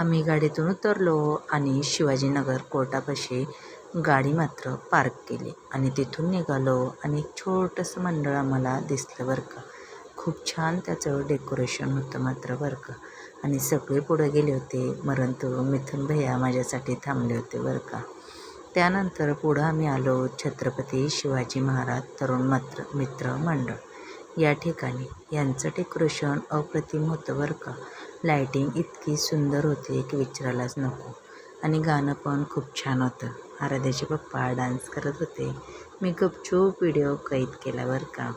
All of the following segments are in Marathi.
आम्ही गाडीतून उतरलो आणि शिवाजीनगर कोर्टापाशी गाडी मात्र पार्क केली आणि तिथून निघालो आणि एक छोटंसं मंडळ आम्हाला दिसलं बरं का. खूप छान त्याचं डेकोरेशन होतं मात्र बरं का. आणि सगळे पुढे गेले होते परंतु मिथुन भैया माझ्यासाठी थांबले होते बरं का. त्यानंतर पुढं आम्ही आलो छत्रपती शिवाजी महाराज तरुण मात्र मित्र मंडळ. या ठिकाणी यांचं डेकोरेशन अप्रतिम होतं बरं का. लायटिंग इतकी सुंदर होती की विचारायलाच नको. आणि गाणं पण खूप छान होतं. आराध्याचे पप्पा डान्स करत होते. मी गपचूप व्हिडिओ कैद केला बरं का.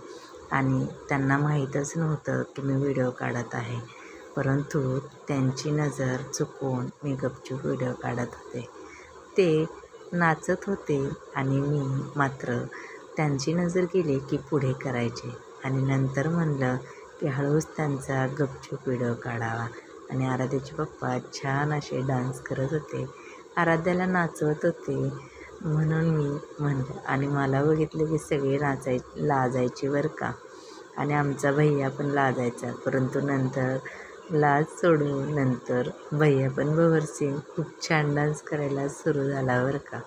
आणि त्यांना माहीतच नव्हतं की मी व्हिडिओ काढत आहे. परंतु त्यांची नजर चुकवून मी गपचूप व्हिडिओ काढत होते. ते नाचत होते आणि मी मात्र त्यांची नजर गेली की पुढे करायचे. आणि नंतर म्हणलं की हळूच त्यांचा गपचूप व्हिडिओ काढावा. आणि आराध्याचे पप्पा छान असे डान्स करत होते. आराध्याला नाचवत होते. म्हणून मी म्हणलं आणि मला बघितलं की सगळे नाचाय लाजायचे बरं का? आणि आमचा भैया पण लाजायचा. परंतु नंतर लाज सोडून नंतर भैया पण बवरसिंग खूप छान डान्स करायला सुरू झाला बरं का?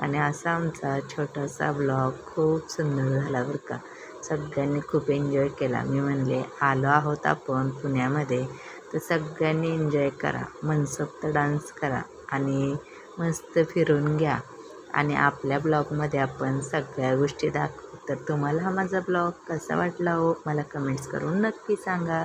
आणि असा आमचा छोटासा ब्लॉग खूप सुंदर झाला बरं का? सगळ्यांनी खूप एन्जॉय केला. मी म्हणले आलो आहोत आपण पुण्यामध्ये. तर सगळ्यांनी एन्जॉय करा. मनसोक्त डान्स करा आणि मस्त फिरून घ्या. आणि आपल्या ब्लॉगमध्ये आपण सगळ्या गोष्टी दाखवू. तर तुम्हाला हा माझा ब्लॉग कसा वाटला हो मला कमेंट्स करून नक्की सांगा.